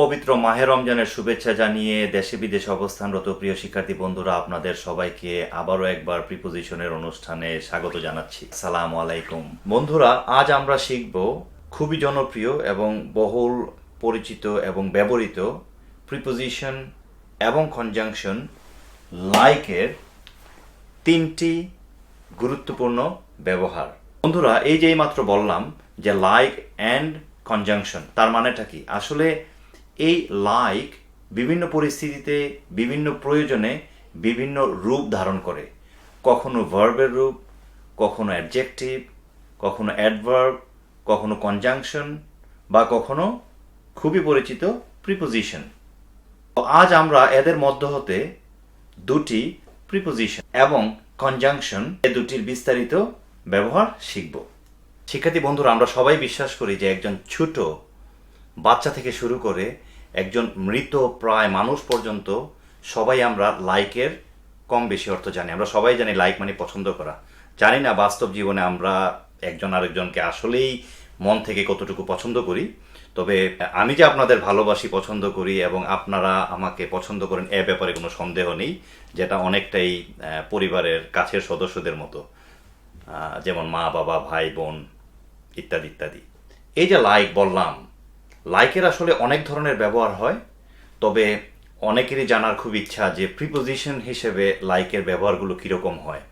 পবিত্র মাহে রমজানের শুভেচ্ছা জানিয়ে দেশে বিদেশে অবস্থানরত প্রিয় শিক্ষার্থী বন্ধুরা, আপনাদের সবাইকে আবারও একবার প্রিপোজিশনের অনুষ্ঠানে স্বাগত জানাচ্ছি। সালাম আলাইকুম। বন্ধুরা, আজ আমরা শিখব খুবই জনপ্রিয় এবং বহুল পরিচিত এবং ব্যবহৃত প্রিপোজিশন এবং কনজাংশন লাইকের তিনটি গুরুত্বপূর্ণ ব্যবহার। বন্ধুরা, এই যে মাত্র বললাম যে লাইক অ্যান্ড কনজাংশন তার মানেটা কি? আসলে এই লাইক বিভিন্ন পরিস্থিতিতে, বিভিন্ন প্রয়োজনে বিভিন্ন রূপ ধারণ করে। কখনো ভার্বের রূপ, কখনো অ্যাডজেক্টিভ কখনো অ্যাডভার্ব কখনো কনজাংশন বা কখনো খুবই পরিচিত প্রিপোজিশন আজ আমরা এদের মধ্য হতে দুটি প্রিপোজিশন এবং কনজাংশন এ দুটির বিস্তারিত ব্যবহার শিখব। শিক্ষার্থী বন্ধুরা, আমরা সবাই বিশ্বাস করি যে একজন ছোট বাচ্চা থেকে শুরু করে একজন মৃত প্রায় মানুষ পর্যন্ত সবাই আমরা লাইকের কম বেশি অর্থ জানি। আমরা সবাই জানি লাইক মানে পছন্দ করা। জানি না বাস্তব জীবনে আমরা একজন আরেকজনকে আসলেই মন থেকে কতটুকু পছন্দ করি। তবে আমি যে আপনাদের ভালোবাসি, পছন্দ করি এবং আপনারা আমাকে পছন্দ করেন এ ব্যাপারে কোনো সন্দেহ নেই, যেটা অনেকটাই পরিবারের কাছের সদস্যদের মতো। যেমন মা, বাবা, ভাই, বোন, ইত্যাদি ইত্যাদি। এই যে লাইক বললাম লাইকের আসলে অনেক ধরনের ব্যবহার হয়, তবে অনেকেরই জানার খুব ইচ্ছা যে প্রিপোজিশন হিসেবে লাইকের ব্যবহারগুলো কীরকম হয়।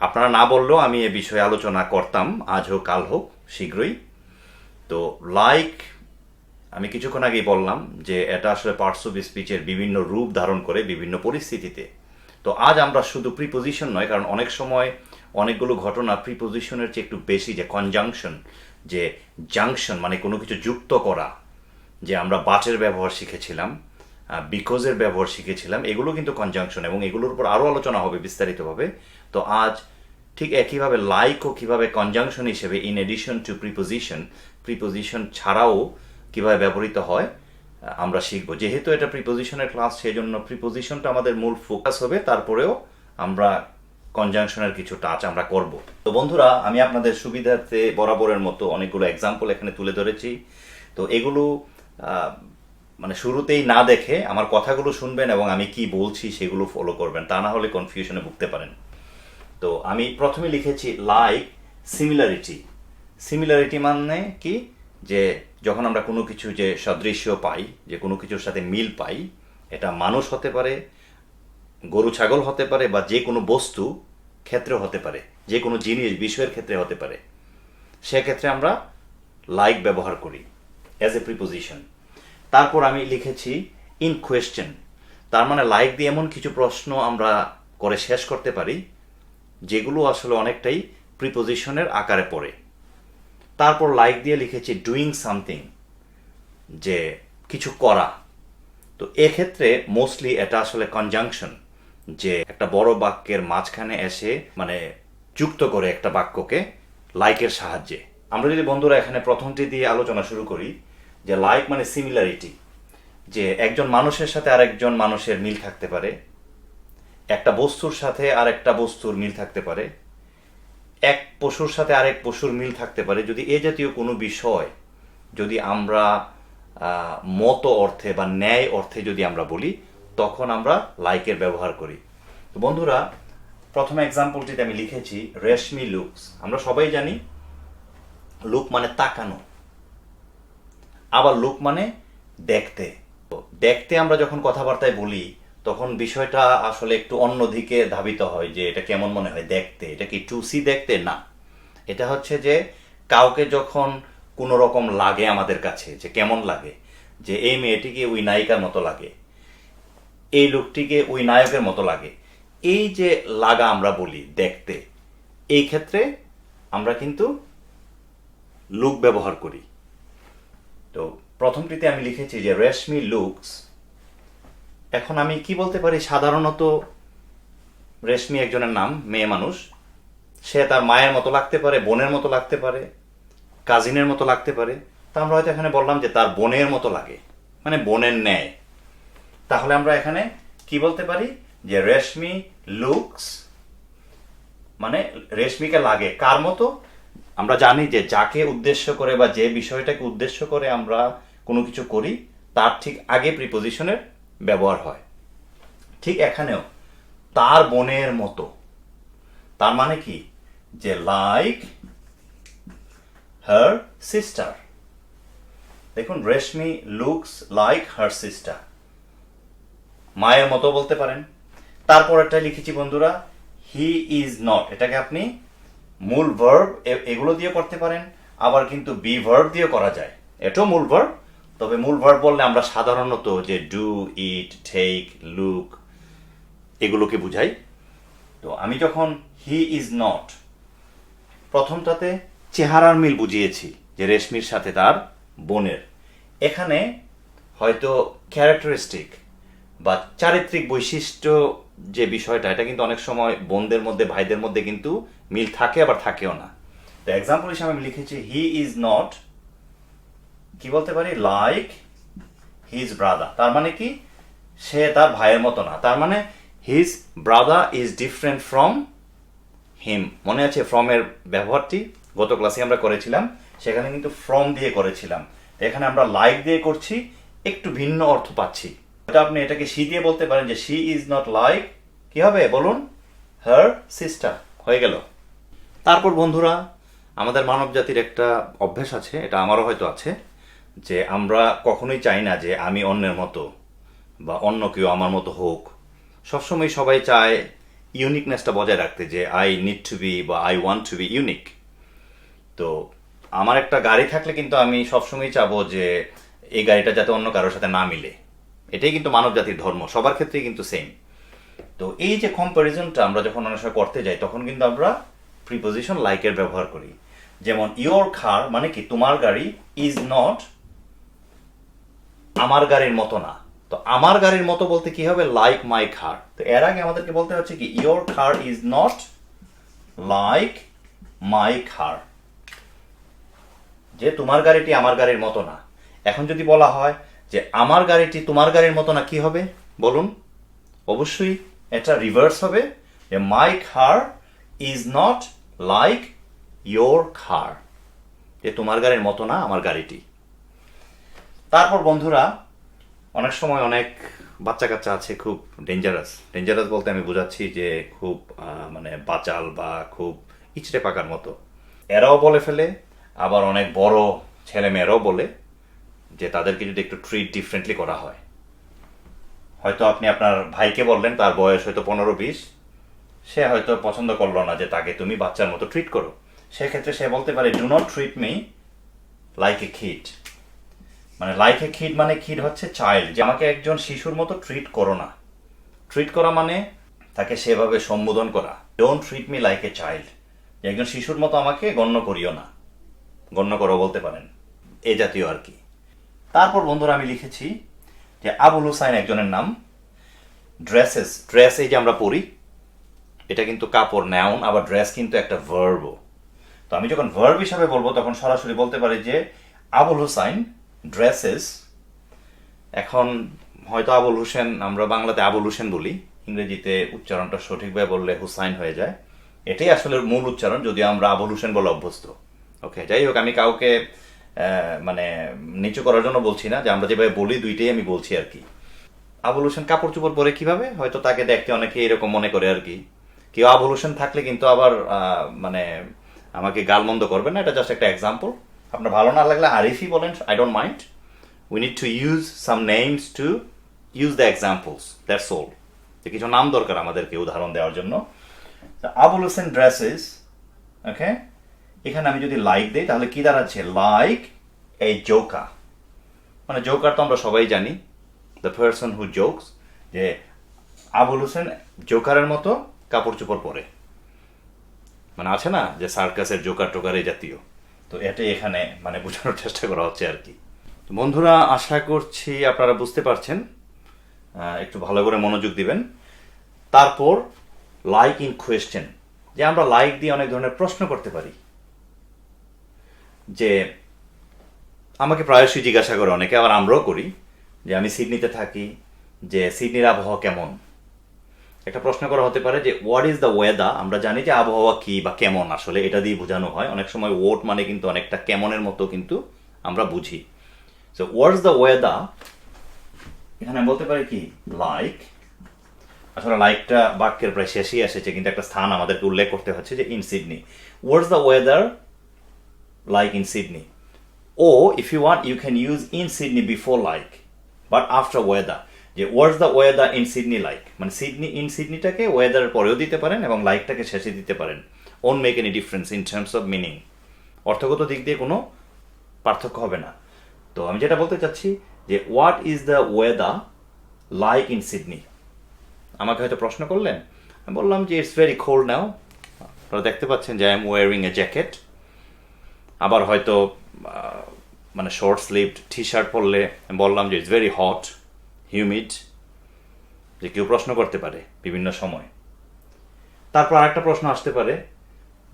আপনারা না বললেও আমি এ বিষয়ে আলোচনা করতাম, আজ হোক, কাল হোক, শীঘ্রই। তো লাইক আমি কিছুক্ষণ আগেই বললাম যে এটা আসলে পার্টস অফ স্পিচের বিভিন্ন রূপ ধারণ করে বিভিন্ন পরিস্থিতিতে। তো আজ আমরা শুধু প্রিপোজিশন নয়, কারণ অনেক সময় অনেকগুলো ঘটনা প্রিপোজিশনের চেয়ে একটু বেশি, যে কনজাংশন যে জাংশন মানে কোনো কিছু যুক্ত করা, যে আমরা বাটের ব্যবহার শিখেছিলাম বিকজের ব্যবহার শিখেছিলাম, এগুলো কিন্তু কনজাংশন এবং এগুলোর উপর আরও আলোচনা হবে বিস্তারিতভাবে। তো আজ ঠিক একইভাবে লাইকও কীভাবে কনজাংশন হিসেবে in addition to preposition preposition ছাড়াও কীভাবে ব্যবহৃত হয় আমরা শিখব। যেহেতু এটা প্রিপোজিশনের ক্লাস সেই জন্য প্রিপোজিশনটা আমাদের মূল ফোকাস হবে, তারপরেও আমরা কনজাংশনের কিছু টাচ আমরা করব। তো বন্ধুরা, আমি আপনাদের সুবিধার্থে বরাবরের মতো অনেকগুলো এক্সাম্পল এখানে তুলে ধরেছি। তো এগুলো মানে শুরুতেই না দেখে আমার কথাগুলো শুনবেন এবং আমি কি বলছি সেগুলো ফলো করবেন। তা না হলে কনফিউশনে ভুগতে পারেন। তো আমি প্রথমে লিখেছি লাইক সিমিলারিটি সিমিলারিটি মানে কি? যে যখন আমরা কোনো কিছু যে সদৃশ্য পাই, যে কোনো কিছুর সাথে মিল পাই, এটা মানুষ হতে পারে গরু, ছাগল হতে পারে বা যে কোনো বস্তু ক্ষেত্রে হতে পারে, যে কোনো জিনিস, বিষয়ের ক্ষেত্রে হতে পারে, সেক্ষেত্রে আমরা লাইক ব্যবহার করি অ্যাজ এ প্রিপোজিশন তারপর আমি লিখেছি ইন কোয়েশ্চেন তার মানে লাইক দিয়ে এমন কিছু প্রশ্ন আমরা করে শেষ করতে পারি, যেগুলো আসলে অনেকটাই প্রিপোজিশনের আকারে পড়ে। তারপর লাইক দিয়ে লিখেছি ডুইং সামথিং যে কিছু করা। তো এক্ষেত্রে মোস্টলি এটা আসলে কনজাংশন যে একটা বড় বাক্যের মাঝখানে এসে মানে যুক্ত করে একটা বাক্যকে লাইকের সাহায্যে। আমরা যদি বন্ধুরা এখানে প্রথমটি দিয়ে আলোচনা শুরু করি, যে লাইক মানে সিমিলারিটি যে একজন মানুষের সাথে আরেকজন মানুষের মিল থাকতে পারে, একটা বস্তুর সাথে আরেকটা বস্তুর মিল থাকতে পারে, এক পশুর সাথে আরেক পশুর মিল থাকতে পারে। যদি এ জাতীয় কোনো বিষয় যদি আমরা মত অর্থে বা ন্যায় অর্থে যদি আমরা বলি তখন আমরা লাইকের ব্যবহার করি। তো বন্ধুরা, প্রথম এক্সাম্পলটিতে আমি লিখেছি রেশমি লুকস আমরা সবাই জানি লুক মানে তাকানো। আবার লুক মানে দেখতে। দেখতে আমরা যখন কথাবার্তায় বলি, তখন বিষয়টা আসলে একটু অন্যদিকে ধাবিত হয় যে এটা কেমন মনে হয় দেখতে। এটা কি টু সি দেখতে? না। এটা হচ্ছে যে কাউকে যখন কোনো রকম লাগে আমাদের কাছে, যে কেমন লাগে, যে এই মেয়েটিকে ওই নায়িকার মতো লাগে এই লোকটিকে ওই নায়কের মতো লাগে। এই যে লাগা আমরা বলি দেখতে, এই ক্ষেত্রে আমরা কিন্তু লুক ব্যবহার করি। তো প্রথমটিতে আমি লিখেছি যে রেশমি লুকস এখন আমি কি বলতে পারি? সাধারণত রেশমি একজনের নাম, মেয়ে মানুষ। সে তার মায়ের মতো লাগতে পারে, বোনের মতো লাগতে পারে কাজিনের মতো লাগতে পারে। তা আমরা হয়তো এখানে বললাম যে তার বোনের মতো লাগে। মানে বোনের ন্যায়। তাহলে আমরা এখানে কি বলতে পারি? যে রেশমি লুকস মানে রেশমিকে লাগে। কার মতো? আমরা জানি যে যাকে উদ্দেশ্য করে বা যে বিষয়টাকে উদ্দেশ্য করে আমরা কোনো কিছু করি, তার ঠিক আগে প্রিপোজিশনের ব্যবহার হয়। ঠিক এখানেও, তার বোনের মতো। তার মানে কি? যে লাইক হার সিস্টার দেখুন, Reshmi looks like her sister মায়ের মতো বলতে পারেন। তারপরেরটা লিখেছি, বন্ধুরা হি ইজ নট এটাকে আপনি মূল ভার্ব এগুলো দিয়ে করতে পারেন, আবার কিন্তু বি ভার্ব দিয়ে করা যায়। এটাও মূল ভার্ব তবে মূল ভার্ব বললে আমরা সাধারণত যে ডু ইট টেক লুক এগুলোকে বুঝাই। তো আমি যখন হি ইজ নট প্রথমটাতে চেহারার মিল বুঝিয়েছি, যে রেশমির সাথে তার বোনের। এখানে হয়তো ক্যারেক্টারিস্টিক বা চারিত্রিক বৈশিষ্ট্য যে বিষয়টা, এটা কিন্তু অনেক সময় বোনদের মধ্যে, ভাইদের মধ্যে কিন্তু মিল থাকে, আবার থাকেও না। তো এক্সাম্পল হিসাবে আমি লিখেছি হি ইজ নট কি বলতে পারি? লাইক হিজ ব্রাদার তার মানে কি? সে তার ভাইয়ের মতো না। তার মানে his brother is different from him মনে আছে ফ্রম এর ব্যবহারটি? গত ক্লাসে আমরা করেছিলাম, সেখানে কিন্তু ফ্রম দিয়ে করেছিলাম। এখানে আমরা লাইক দিয়ে করছি, একটু ভিন্ন অর্থ পাচ্ছি। আপনি এটাকে সি দিয়ে বলতে পারেন যে শি ইজ নট লাইক কি হবে? বলুন হার সিস্টার হয়ে গেল। তারপর বন্ধুরা, আমাদের মানব জাতির একটা অভ্যেস আছে, এটা আমারও হয়তো আছে, যে আমরা কখনোই চাই না যে আমি অন্যের মতো বা অন্য কেউ আমার মতো হোক। সবসময় সবাই চায় ইউনিকনেসটা বজায় রাখতে, যে আই নিড টু বি বা I want to be unique তো আমার একটা গাড়ি থাকলে কিন্তু আমি সবসময় চাবো যে এই গাড়িটা যাতে অন্য কারোর সাথে না মিলে। এটাই কিন্তু মানব জাতির ধর্ম, সবার ক্ষেত্রেই কিন্তু সেম তো এই যে কম্প্যারিজনটা আমরা যখন অনেক সময় করতে যাই, তখন কিন্তু আমরা প্রিপোজিশন লাইকের ব্যবহার করি। যেমন ইয়োর কার মানে কি? তোমার গাড়ি ইজ নট আমার গাড়ির মতো না। তো আমার গাড়ির মতো বলতে কি হবে? লাইক মাই কার তো এর আগে আমাদেরকে বলতে হচ্ছে কি? Your car is not like my car যে তোমার গাড়িটি আমার গাড়ির মতো না। এখন যদি বলা হয় যে আমার গাড়িটি তোমার গাড়ির মতো না কি হবে? বলুন। অবশ্যই এটা রিভার্স হবে যে my car is not like your car যে তোমার গাড়ির মতো না আমার গাড়িটি। তারপর বন্ধুরা, অনেক সময় অনেক বাচ্চা কাচ্চা আছে খুব ডেঞ্জারাস ডেঞ্জারাস বলতে আমি বোঝাচ্ছি যে খুব মানে বাচাল বা খুব ইচড়ে পাকার মতো। এরাও বলে ফেলে, আবার অনেক বড় ছেলে মেয়েরাও বলে। যে তাদেরকে যদি একটু ট্রিট ডিফারেন্টলি করা হয়। হয়তো আপনি আপনার ভাইকে বললেন, তার বয়স হয়তো পনেরো বিশ, সে হয়তো পছন্দ করল না যে তাকে তুমি বাচ্চার মতো ট্রিট করো। সেক্ষেত্রে সে বলতে পারে do not treat me like a kid মানে লাইক এ খিড মানে খিড হচ্ছে চাইল্ড যে আমাকে একজন শিশুর মতো ট্রিট করো না। ট্রিট করা মানে তাকে সেভাবে সম্বোধন করা। Don't treat me like a child একজন শিশুর মতো আমাকে গণ্য করিও না। গণ্য করো বলতে পারেন। এ জাতীয় আর কি। তারপর বন্ধুরা আমি লিখেছি যে আবুল হুসাইন একজনের নাম। ড্রেসেস ড্রেস এই যে আমরা পড়ি, এটা কিন্তু কাপড় নাউন আবার ড্রেস কিন্তু একটা ভার্বও তো আমি যখন ভার্ব হিসাবে বলব, তখন সরাসরি বলতে পারি যে আবুল হুসাইন ড্রেসেস এখন হয়তো আবুল হোসেন, আমরা বাংলাতে আবুল হোসেন বলি, ইংরেজিতে উচ্চারণটা সঠিকভাবে বললে হুসাইন হয়ে যায়। এটাই আসলে মূল উচ্চারণ, যদিও আমরা আবুল হোসেন বলে অভ্যস্ত। ওকে যাই হোক, আমি কাউকে মানে নিচু করার জন্য বলছি না, যে আমরা যেভাবে বলি দুইটাই আমি বলছি আর কি। আবুল হোসেন কাপড় চোপড় পরে কীভাবে? হয়তো তাকে দেখতে অনেকে এরকম মনে করে আর কি। কেউ আবুল হোসেন থাকলে কিন্তু আবার মানে আমাকে গালমন্দ করবেন না, এটা জাস্ট একটা এক্সাম্পল আপনার ভালো না লাগলে আরিফই বলেন I don't mind we need to use some names to use the examples that's all যে কিছু নাম দরকার আমাদেরকে উদাহরণ দেওয়ার জন্য। আবুল হোসেন ড্রেসেস ওকে এখানে আমি যদি লাইক দিই, তাহলে কি দাঁড়াচ্ছে? লাইক এই জোকা মানে জোকার তো আমরা সবাই জানি। দ্য পার্সন হু জোকস যে আবুল হোসেন জোকারের মতো কাপড় চোপড় পরে। মানে আছে না, যে সার্কাসের জোকার টোকার এই জাতীয়। তো এটাই এখানে মানে বোঝানোর চেষ্টা করা হচ্ছে আর কি। বন্ধুরা, আশা করছি আপনারা বুঝতে পারছেন। একটু ভালো করে মনোযোগ দিবেন। তারপর লাইক ইন কোয়েশ্চেন যে আমরা লাইক দিয়ে অনেক ধরনের প্রশ্ন করতে পারি। যে আমাকে প্রায়শই জিজ্ঞাসা করে অনেকে, আবার আমরাও করি, যে আমি সিডনিতে থাকি, যে সিডনির আবহাওয়া কেমন? একটা প্রশ্ন করা হতে পারে যে হোয়াট ইজ দ্য ওয়েদার আমরা জানি যে আবহাওয়া কি বা কেমন, আসলে এটা দিয়ে বোঝানো হয়। অনেক সময় ওট মানে কিন্তু অনেকটা কেমনের মতো কিন্তু আমরা বুঝি। So what is the weather এখানে বলতে পারি কি? লাইক আসলে লাইকটা বাক্যের প্রায় শেষই এসেছে, কিন্তু একটা স্থান আমাদেরকে উল্লেখ করতে হচ্ছে যে in Sydney what's the weather like in Sydney O if you want you can use in Sydney before like but after weather যে what's the weather in Sydney like মানে সিডনি ইন সিডনিটাকে ওয়েদারের পরেও দিতে পারেন এবং লাইকটাকে শেষে দিতে পারেন। Won't make any difference in terms of meaning অর্থগত দিক দিয়ে কোনো পার্থক্য হবে না। তো আমি যেটা বলতে চাচ্ছি যে what is the weather like in Sydney আমাকে হয়তো প্রশ্ন করলেন। আমি বললাম যে ইটস ভেরি কোল্ড নাও আপনারা দেখতে পাচ্ছেন যে I am wearing a jacket আবার হয়তো মানে শর্ট স্লিভড টি শার্ট পরলে বললাম যে ইটস ভেরি হট হিউমিড যে কেউ প্রশ্ন করতে পারে বিভিন্ন সময়। তারপর আরেকটা প্রশ্ন আসতে পারে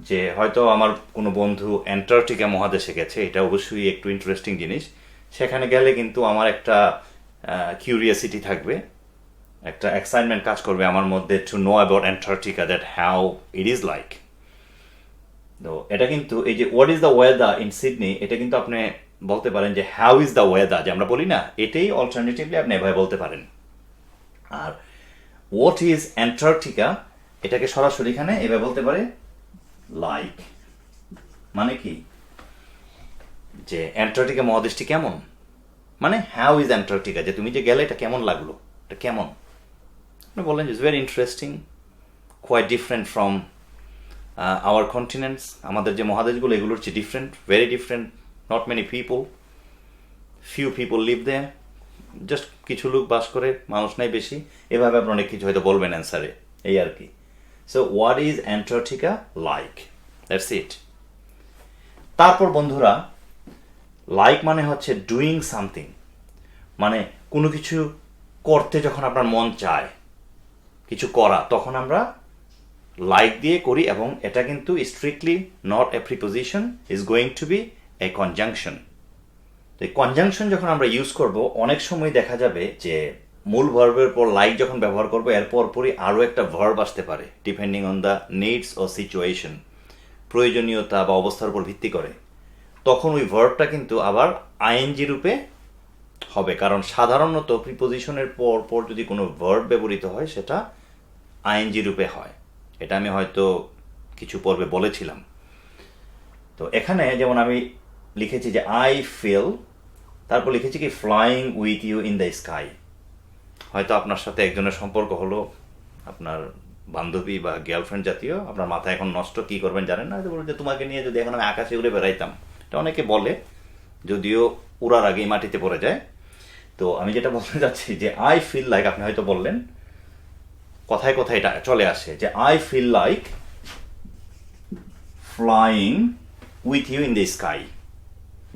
যে, হয়তো আমার কোনো বন্ধু অ্যান্টার্কটিকা মহাদেশে গেছে, এটা অবশ্যই একটু ইন্টারেস্টিং জিনিস। সেখানে গেলে কিন্তু আমার একটা কিউরিয়াসিটি থাকবে, একটা এক্সাইটমেন্ট কাজ করবে আমার মধ্যে to know about Antarctica that how it is like তো এটা কিন্তু এই যে what is the weather in Sydney এটা কিন্তু আপনি বলতে পারেন যে হাউ ইজ দ্য ওয়েদার যে আমরা বলি না, এটাই অল্টারনেটিভলি আপনি এভাবে বলতে পারেন। আর হোয়াট ইজ অ্যান্টার্কটিকা এটাকে সরাসরি এখানে এভাবে বলতে পারে লাইক মানে কি? যে অ্যান্টার্কটিকা মহাদেশটি কেমন? মানে হাউ ইজ অ্যান্টার্কটিকা যে তুমি যে গেলে এটা কেমন লাগল? এটা কেমন? আপনি বললেন it's very interesting quite different from our continents আমাদের যে মহাদেশগুলো, এগুলোর চেয়ে different very different not many people few people live they just কিছু লোক বাস করে, মানুষ নাই বেশি, এভাবে আপনি অনেক কিছু হয়তো বলবেন অ্যান্সারে এই আর কি। So what is Antarctica like that's it তারপর বন্ধুরা লাইক মানে হচ্ছে ডুইং সামথিং মানে কোনো কিছু করতে যখন আপনার মন চায়, কিছু করা, তখন আমরা লাইক দিয়ে করি এবং এটা কিন্তু strictly not a preposition is going to be a conjunction তো এই কনজাংশন যখন আমরা ইউজ করব, অনেক সময় দেখা যাবে যে মূল ভার্বের পর লাইক যখন ব্যবহার করব এরপর পরই আরও একটা ভার্ব আসতে পারে ডিপেন্ডিং অন দ্য নিডস ও সিচুয়েশন প্রয়োজনীয়তা বা অবস্থার উপর ভিত্তি করে। তখন ওই ভার্বটা কিন্তু আবার আইএনজি রূপে হবে, কারণ সাধারণত প্রিপোজিশনের পর পর যদি কোনো ভার্ব ব্যবহৃত হয়, সেটা আইএনজি রূপে হয়। এটা আমি হয়তো কিছু পর্বে বলেছিলাম। তো এখানে যেমন আমি লিখেছি যে আই ফিল তারপর লিখেছি কি flying with you in the sky হয়তো আপনার সাথে একজনের সম্পর্ক হলো, আপনার বান্ধবী বা গার্লফ্রেন্ড জাতীয়, আপনার মাথা এখন নষ্ট, কি করবেন জানেন না? বলুন যে, তোমাকে নিয়ে যদি এখন আমি আকাশে উড়ে বেড়াইতাম। এটা অনেকে বলে, যদিও উড়ার আগেই মাটিতে পড়ে যায়। তো আমি যেটা বলতে চাচ্ছি যে আই ফিল লাইক আপনি হয়তো বললেন কথায় কথায় এটা চলে আসে যে I feel like flying with you in the sky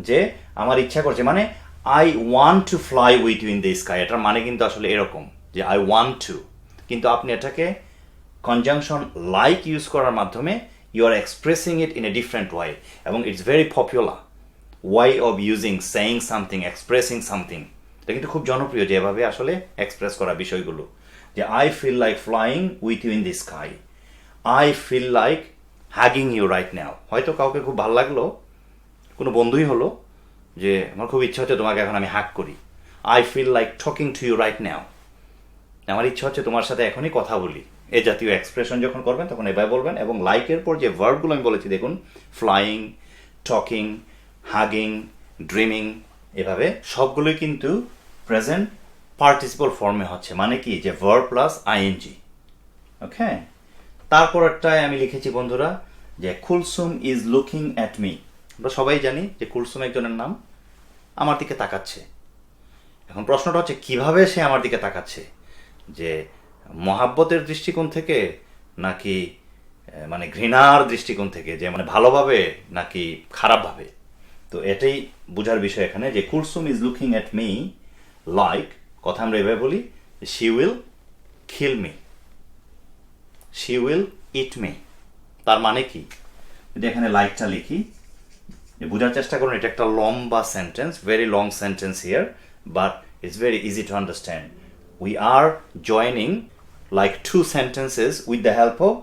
যে, আমার ইচ্ছা করছে মানে I want to fly with you in the sky এটার মানে কিন্তু আসলে এরকম যে আই ওয়ান্ট টু কিন্তু আপনি এটাকে কনজাংশন লাইক ইউজ করার মাধ্যমে you are expressing it in a different way এবং it's very popular way of using saying something expressing something এটা কিন্তু খুব জনপ্রিয় যে, এভাবে আসলে এক্সপ্রেস করা বিষয়গুলো। যে I feel like flying with you in the sky I feel like hugging you right now হয়তো কাউকে খুব ভালো লাগল, কোনো বন্ধুই হলো, যে আমার খুব ইচ্ছা হচ্ছে তোমাকে এখন আমি হ্যাক করি। I feel like talking to you right now আমার ইচ্ছা হচ্ছে তোমার সাথে এখনই কথা বলি। এ জাতীয় এক্সপ্রেশন যখন করবেন, তখন এভাবে বলবেন এবং লাইকের পর যে ভার্বগুলো আমি বলেছি, দেখুন ফ্লাইং টকিং হাগিং ড্রিমিং এভাবে সবগুলোই কিন্তু প্রেজেন্ট পার্টিসিপল ফর্মে হচ্ছে মানে কি? যে ভার্ব প্লাস আইএনজি ওকে তারপর একটায় আমি লিখেছি, বন্ধুরা, যে Kulsum is looking at me আমরা সবাই জানি যে কুলসুম একজনের নাম আমার দিকে তাকাচ্ছে। এখন প্রশ্নটা হচ্ছে, কীভাবে সে আমার দিকে তাকাচ্ছে? যে মহাব্বতের দৃষ্টিকোণ থেকে নাকি মানে ঘৃণার দৃষ্টিকোণ থেকে, যে মানে ভালোভাবে নাকি খারাপভাবে? তো এটাই বোঝার বিষয় এখানে, যে Kulsum is looking at me like কথা আমরা এভাবে বলি she will kill me she will eat me তার মানে কি? যদি এখানে লাইকটা লিখি বোঝার চেষ্টা করুন, এটা একটা লম্বা sentence very long sentence here but it's very easy to understand we are joining like two sentences with the help of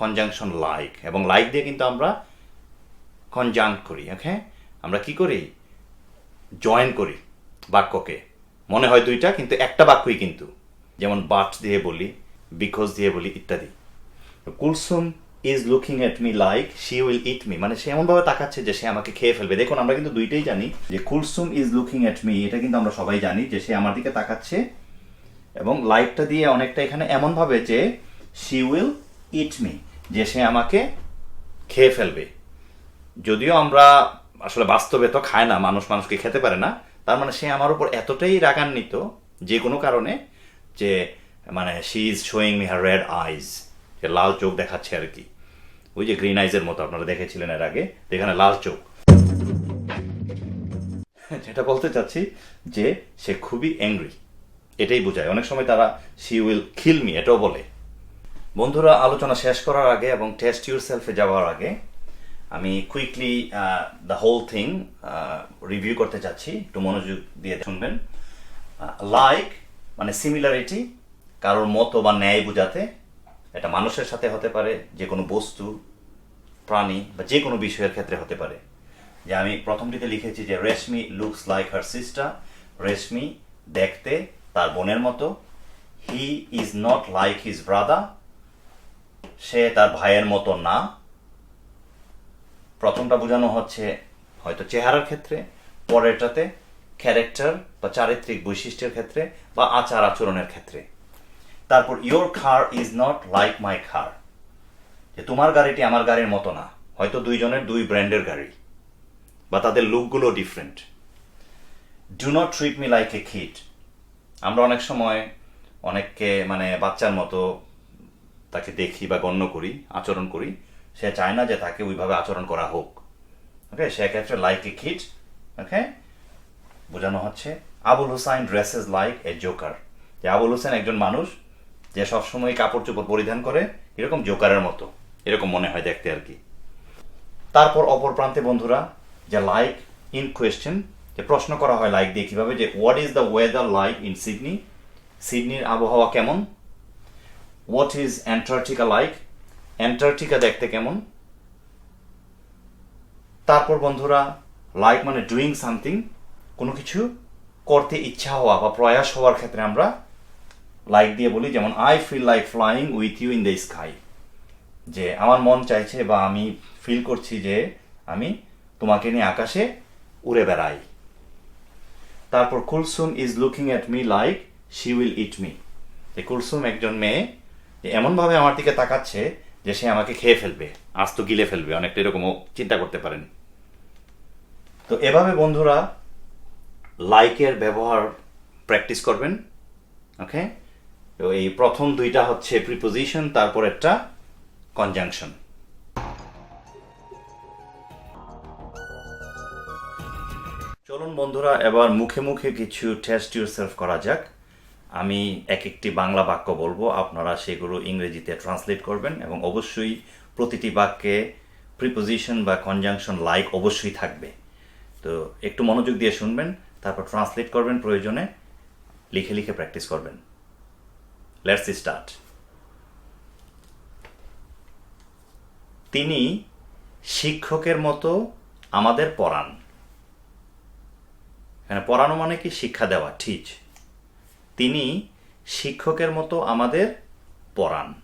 conjunction like এবং লাইক দিয়ে কিন্তু আমরা কনজাঙ্ক করি ওকে আমরা কি করি? জয়েন করি বাক্যকে। মনে হয় দুইটা, কিন্তু একটা বাক্যই কিন্তু। যেমন বাট দিয়ে বলি বিকজ দিয়ে বলি, ইত্যাদি। Kulsum is looking at me like she will eat me মানে সে এমনভাবে তাকাচ্ছে যে সে আমাকে খেয়ে ফেলবে। দেখুন, আমরা কিন্তু দুইটাই জানি যে Kulsum is looking at me এটা কিন্তু আমরা সবাই জানি যে সে আমার দিকে তাকাচ্ছে এবং লাইকটা দিয়ে অনেকটা এখানে এমনভাবে যে শি উইল ইট মি যে সে আমাকে খেয়ে ফেলবে। যদিও আমরা আসলে বাস্তবে তো খায় না, মানুষ মানুষকে খেতে পারে না তার মানে সে আমার উপর এতটাই রাগান্বিত, যে কোনো কারণে, যে মানে she is showing me her red eyes যে লাল চোখ দেখাচ্ছে আর কি। ওই যে গ্রিন আইজের মতো, আপনারা দেখেছিলেন এর আগে যেখানে লাল চোখ। যেটা বলতে চাচ্ছি, যে সে খুবই অ্যাংরি এটাই বোঝায়। অনেক সময় তারা শি উইল খিল মি এটাও বলে। বন্ধুরা, আলোচনা শেষ করার আগে এবং টেস্ট ইউর সেলফে যাওয়ার আগে আমি quickly the whole thing review করতে চাচ্ছি একটু মনোযোগ দিয়ে শুনবেন। লাইক মানে সিমিলারিটি কারোর মতো বা ন্যায় বোঝাতে। এটা মানুষের সাথে হতে পারে, যে কোনো বস্তু, প্রাণী বা যে কোনো বিষয়ের ক্ষেত্রে হতে পারে। যে আমি প্রথমটিতে লিখেছি যে Reshmi looks like her sister Reshmi দেখতে তার বোনের মতো। He is not like his brother সে তার ভাইয়ের মতো না। প্রথমটা বোঝানো হচ্ছে হয়তো চেহারার ক্ষেত্রে, পরেরটাতে ক্যারেক্টার বা চারিত্রিক বৈশিষ্ট্যের ক্ষেত্রে বা আচার আচরণের ক্ষেত্রে। তারপর your car is not like my car যে তোমার গাড়িটি আমার গাড়ির মতো না, হয়তো দুইজনের দুই ব্র্যান্ডের গাড়ি বা তাদের লুকগুলো different do not treat me like a kid আমরা অনেক সময় অনেককে মানে বাচ্চার মতো তাকে দেখি বা গণ্য করি, আচরণ করি সে চায় না যে তাকে ওইভাবে আচরণ করা হোক। ওকে সেক্ষেত্রে লাইক এ কিড ওকে বোঝানো হচ্ছে। Abul Hussain dresses like a joker যে আবুল হোসেন একজন মানুষ যে সবসময় কাপড় চোপড় পরিধান করে, এরকম জোকারের মতো। এরকম মনে হয় দেখতে আর কি। তারপর অপর প্রান্তে বন্ধুরা, যে লাইক ইন কোয়েশ্চেন যে প্রশ্ন করা হয় লাইক দিয়ে কীভাবে, যে what is the weather like in Sydney সিডনির আবহাওয়া কেমন? What is Antarctica like Antarctica দেখতে কেমন? তারপর বন্ধুরা লাইক মানে ডুইং সামথিং কোনো কিছু করতে ইচ্ছা হওয়া বা প্রয়াস হওয়ার ক্ষেত্রে আমরা লাইক দিয়ে বলি, যেমন I feel like flying with you in the sky যে আমার মন চাইছে বা আমি ফিল করছি যে আমি তোমাকে নিয়ে আকাশে উড়ে বেড়াই। তারপর Kulsum is looking at me like she will eat me যে কুলসুম একজন মেয়ে এমনভাবে আমার দিকে তাকাচ্ছে যে সে আমাকে খেয়ে ফেলবে আজ তো গিলে ফেলবে, অনেকটা এরকমও চিন্তা করতে পারেন। তো এভাবে বন্ধুরা লাইকের ব্যবহার প্র্যাকটিস করবেন, ওকে? তো এই প্রথম দুইটা হচ্ছে প্রিপোজিশন তারপর একটা কনজাংশন চলুন বন্ধুরা, এবার মুখে মুখে কিছু টেস্ট ইউর সেলফ করা যাক। আমি এক একটি বাংলা বাক্য বলব, আপনারা সেগুলো ইংরেজিতে ট্রান্সলেট করবেন এবং অবশ্যই প্রতিটি বাক্যে প্রিপোজিশন বা কনজাংশন লাইক অবশ্যই থাকবে। তো একটু মনোযোগ দিয়ে শুনবেন, তারপর ট্রান্সলেট করবেন প্রয়োজনে, লিখে লিখে প্র্যাকটিস করবেন। লেটস স্টার্ট তিনি শিক্ষকের মতো আমাদের পড়ান। এখানে পড়ানো মানে কি? শিক্ষা দেওয়া ঠিক তিনি শিক্ষকের মতো আমাদের পড়ান।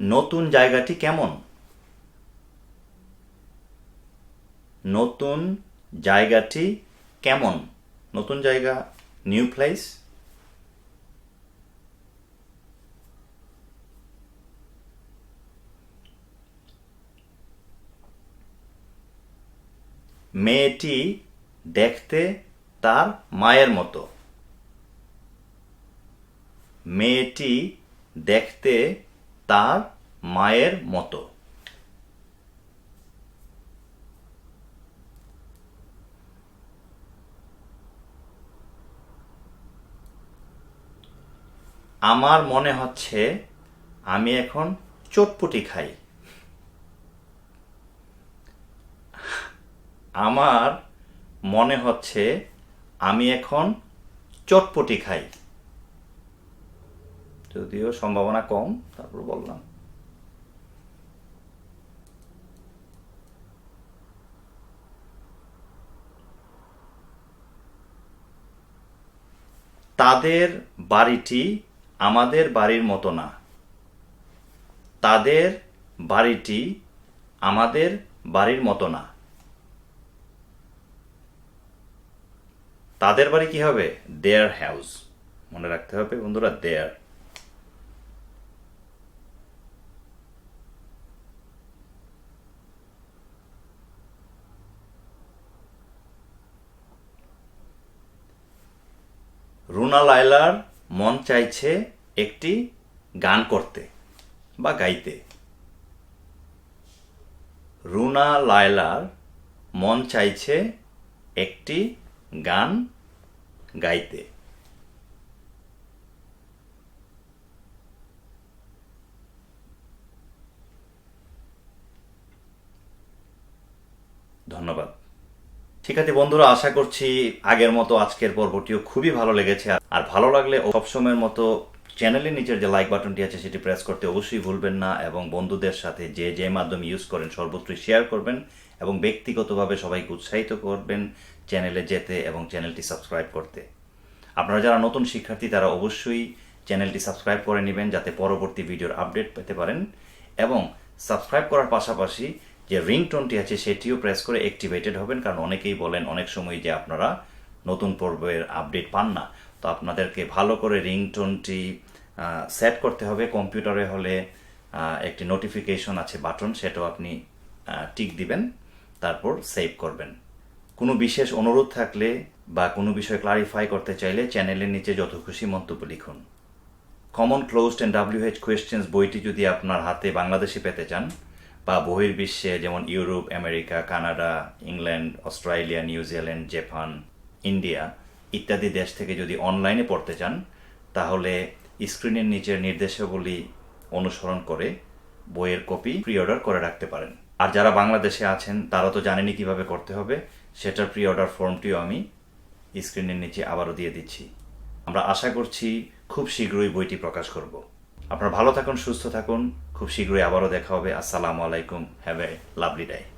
নতুন জায়গাটি কেমন? নতুন জায়গাটি কেমন? নতুন জায়গা নিউ প্লেস মেয়েটি দেখতে তার মায়ের মতো। মেয়েটি দেখতে তার মায়ের মতো। আমার মনে হচ্ছে আমি এখন চটপটি খাই। আমার মনে হচ্ছে আমি এখন চটপটি খাই। যদিও সম্ভাবনা কম, তারপর বললাম। তাদের বাড়িটি আমাদের বাড়ির মতো না। তাদের বাড়িটি আমাদের বাড়ির মতো না। তাদের বাড়ি কি হবে? দেয়ার হাউস মনে রাখতে হবে বন্ধুরা দেয়ার রুনা লায়লার মন চাইছে একটি গান করতে বা গাইতে। রুনা লায়লার মন চাইছে একটি গান গাইতে। ধন্যবাদ। ঠিক আছে বন্ধুরা, আশা করছি আগের মতো আজকের পর্বটিও খুবই ভালো লেগেছে। আর- ভালো লাগলে সবসময়ের মতো চ্যানেলের নিচের যে লাইক বাটনটি আছে, সেটি প্রেস করতে অবশ্যই ভুলবেন না এবং বন্ধুদের সাথে যে যে মাধ্যম ইউজ করেন, সর্বত্রই শেয়ার করবেন এবং ব্যক্তিগতভাবে সবাইকে উৎসাহিত করবেন চ্যানেলে যেতে এবং চ্যানেলটি সাবস্ক্রাইব করতে। আপনারা যারা নতুন শিক্ষার্থী, তারা অবশ্যই চ্যানেলটি সাবস্ক্রাইব করে নেবেন যাতে পরবর্তী ভিডিওর আপডেট পেতে পারেন এবং সাবস্ক্রাইব করার পাশাপাশি যে রিংটোনটি আছে, সেটিও প্রেস করে অ্যাক্টিভেটেড হবেন। কারণ অনেকেই বলেন, অনেক সময় যে আপনারা নতুন পর্বের আপডেট পান না। তো আপনাদেরকে ভালো করে রিংটোনটি সেট করতে হবে। কম্পিউটারে হলে একটি নোটিফিকেশন আছে, বাটন, সেটাও আপনি টিক দিবেন, তারপর সেভ করবেন। কোনো বিশেষ অনুরোধ থাকলে বা কোনো বিষয় ক্লারিফাই করতে চাইলে চ্যানেলের নিচে যত খুশি মন্তব্য লিখুন। Common closed and WH questions বইটি যদি আপনার হাতে বাংলাদেশে পেতে চান বা বহির্বিশ্বে, যেমন Europe, America, Canada, England, Australia New Zealand Japan, India ইত্যাদি দেশ থেকে যদি অনলাইনে পড়তে চান, তাহলে স্ক্রিনের নিচের নির্দেশাবলী অনুসরণ করে বইয়ের কপি প্রি অর্ডার করে রাখতে পারেন। আর যারা বাংলাদেশে আছেন, তারা তো জানেনি কীভাবে করতে হবে। সেটার প্রি অর্ডার ফর্মটিও আমি স্ক্রিনের নিচে আবারও দিয়ে দিচ্ছি। আমরা আশা করছি খুব শীঘ্রই বইটি প্রকাশ করব। আপনারা ভালো থাকুন, সুস্থ থাকুন। খুব শীঘ্রই আবারও দেখা হবে। আসসালামু আলাইকুম। Have a lovely day